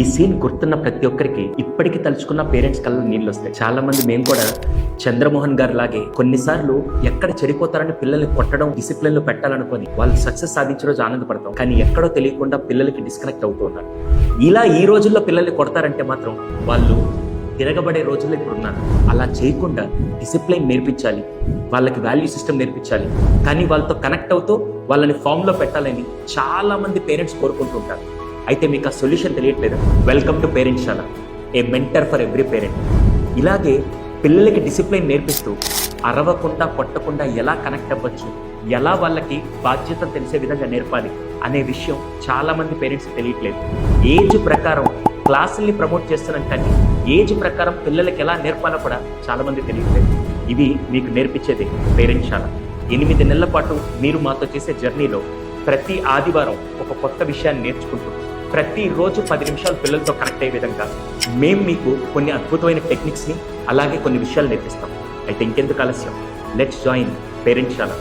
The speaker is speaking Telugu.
ఈ సీన్ గుర్తున్న ప్రతి ఒక్కరికి ఇప్పటికి తలుచుకున్న పేరెంట్స్ కళ్ళ నీళ్ళు వస్తాయి. చాలా మంది మేము కూడా చంద్రమోహన్ గారు లాగే కొన్నిసార్లు ఎక్కడ చెడిపోతారని పిల్లల్ని కొట్టడం డిసిప్లిన్లో పెట్టాలనుకొని వాళ్ళు సక్సెస్ సాధించే రోజు ఆనందపడతాం. కానీ ఎక్కడో తెలియకుండా పిల్లలకి డిస్కనెక్ట్ అవుతున్నారు ఇలా ఈ రోజుల్లో పిల్లల్ని కొడతారంటే మాత్రం వాళ్ళు తిరగబడే రోజుల్లో ఇప్పుడున్నారు అలా చేయకుండా డిసిప్లైన్ నేర్పించాలి. వాళ్ళకి వాల్యూ సిస్టమ్ నేర్పించాలి. కానీ వాళ్ళతో కనెక్ట్ అవుతూ వాళ్ళని ఫామ్లో పెట్టాలని చాలా మంది పేరెంట్స్ కోరుకుంటుంటారు. అయితే మీకు ఆ సొల్యూషన్ తెలియట్లేదు? Welcome to parents షాల a mentor for every parent ఇలాగే పిల్లలకి డిసిప్లైన్ నేర్పిస్తూ అరవకుండా కొట్టకుండా ఎలా కనెక్ట్ అవ్వచ్చు? ఎలా వాళ్ళకి బాధ్యత తెలిసే విధంగా నేర్పాలి? అనే విషయం చాలా మంది పేరెంట్స్ తెలియట్లేదు. ఏజ్ ప్రకారం క్లాసుల్ని ప్రమోట్ చేస్తున్నాం కానీ ఏజ్ ప్రకారం పిల్లలకి ఎలా నేర్పాలో కూడా చాలా మంది తెలియట్లేదు. ఇది మీకు నేర్పించేది పేరెంట్శాల ఎనిమిది నెలల పాటు మీరు మాతో చేసే జర్నీలో ప్రతి ఆదివారం ఒక కొత్త విషయాన్ని నేర్చుకుంటూ ప్రతిరోజు పది నిమిషాలు పిల్లలతో కనెక్ట్ అయ్యే విధంగా మేము మీకు కొన్ని అద్భుతమైన టెక్నిక్స్ని అలాగే కొన్ని విషయాలు నేర్పిస్తాం. అయితే ఇంకెందుకు ఆలస్యం? Let's join parents శాల